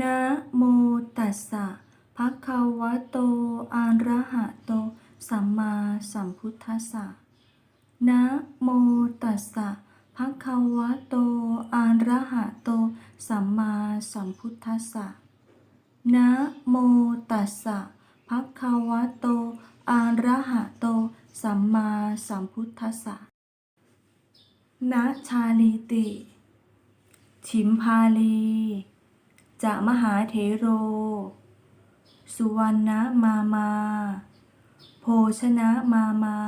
นะโมตัสสะภะคะวะโตอะระหะโต สัมมาสัมพุทธัสสะนะโมตัสสะภะคะวะโตอะระหะโต สัมมาสัมพุทธัสสะนะโมตัสสะภะคะวะโตอะระหะโต สัมมาสัมพุทธัสสะนะชาลีติฉิมพาลี จะมหาเถโร สุวรรณมามา โภชนะมามา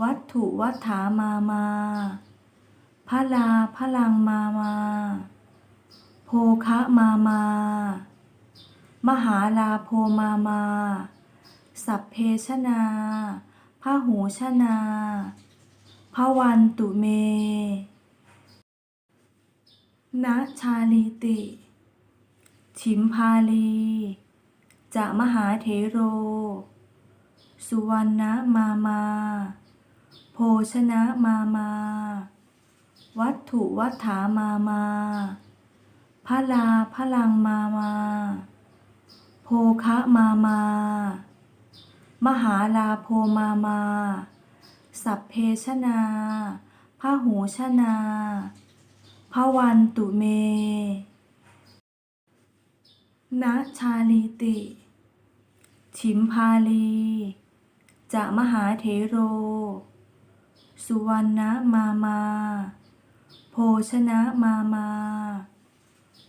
วัตถุวัฏฐามามาพระลาพลังมามาโภคะมามา มหาลาโพมามา สัพเพชนาพระหูชนาพระวันตุเม นะชาลีติ ฉิมพาลีจะมหาเถโร สุวรรณมามา โภชนะมามา วัตถุวัฏฐามามาพระลาพระลังมามาโภคะมามา มหาลาโพมามา สัพเพชนาพระหูชนาพระวันตุเม นะชาลีติฉิมพาลีจะมหาเถโร สุวรรณมามา โภชนะมามา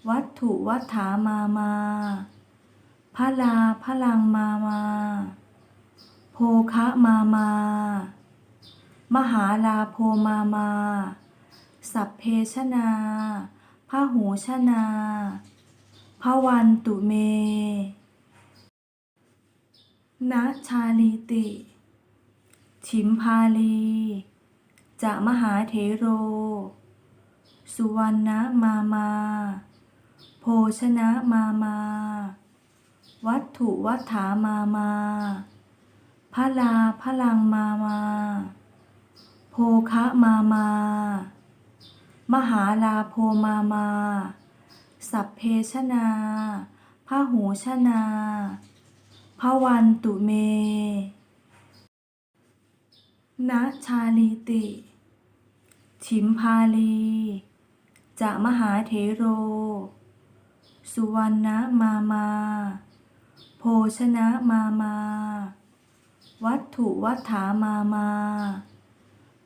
วัตถุวัฏฐามามาพระลาพระลังมามา โภคะมามา มหาลาโพมามา สัพเพชนาพระหูชนา พระวันตุเมนะชาลีติฉิมพาลีจะมหาเถโร สุวรรณมามา โภชนะมามา วัตถุวัฏฐามามาพระลาพระลังมามา โภคะมามา มหาลาโพมามา สัพเพชนาพระหูชนาพระวันตุเมนะชาลีติฉิมพาลีจะมหาเถโร สุวรรณมามา โภชนะมามา วัตถุวัฏฐามามา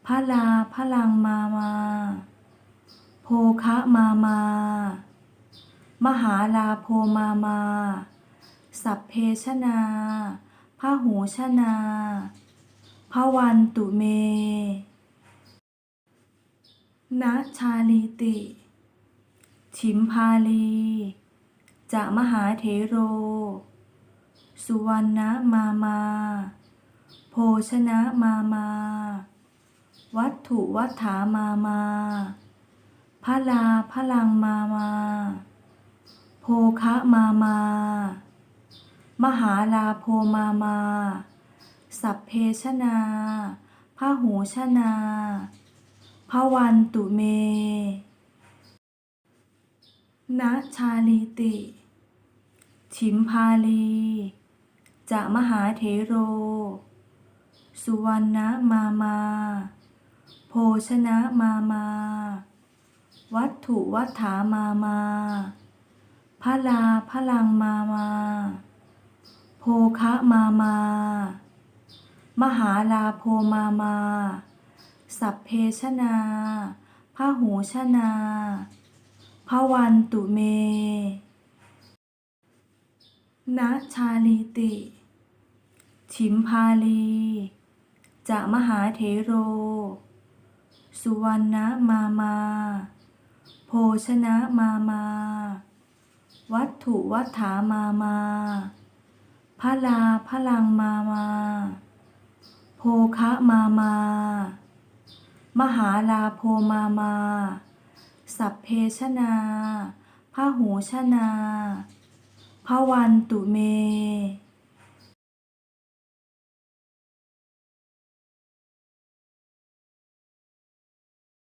พระลาพระลังมามา โภคะมามา มหาลาโพมามา สัพเพชนาพระหูชนาพระวันตุเมนะชาลีติฉิมพาลีจะมหาเถโร สุวรรณมามา โภชนะมามา วัตถุวัฏฐามามาพระลาพระลังมามา โภคะมามา มหาลาโพมามา สัพเพชนาพระหูชนาพระวันตุเมนะชาลีติฉิมพาลีจะมหาเถโร สุวรรณมามา โภชนะมามา วัตถุวัฏฐามามา พระลาพระลังมามาโภคะมามา มหาลาโพมามา สัพเพชนาพระหูชนาพระวันตุเมนะชาลีติฉิมพาลีจะมหาเถโร สุวรรณมามา โภชนะมามา วัตถุวัฏฐามามาพระลาพระลังมามา โพคะมามา มหาลาโพมามา สัพเพชนาพระหูชนาพระวันตุเม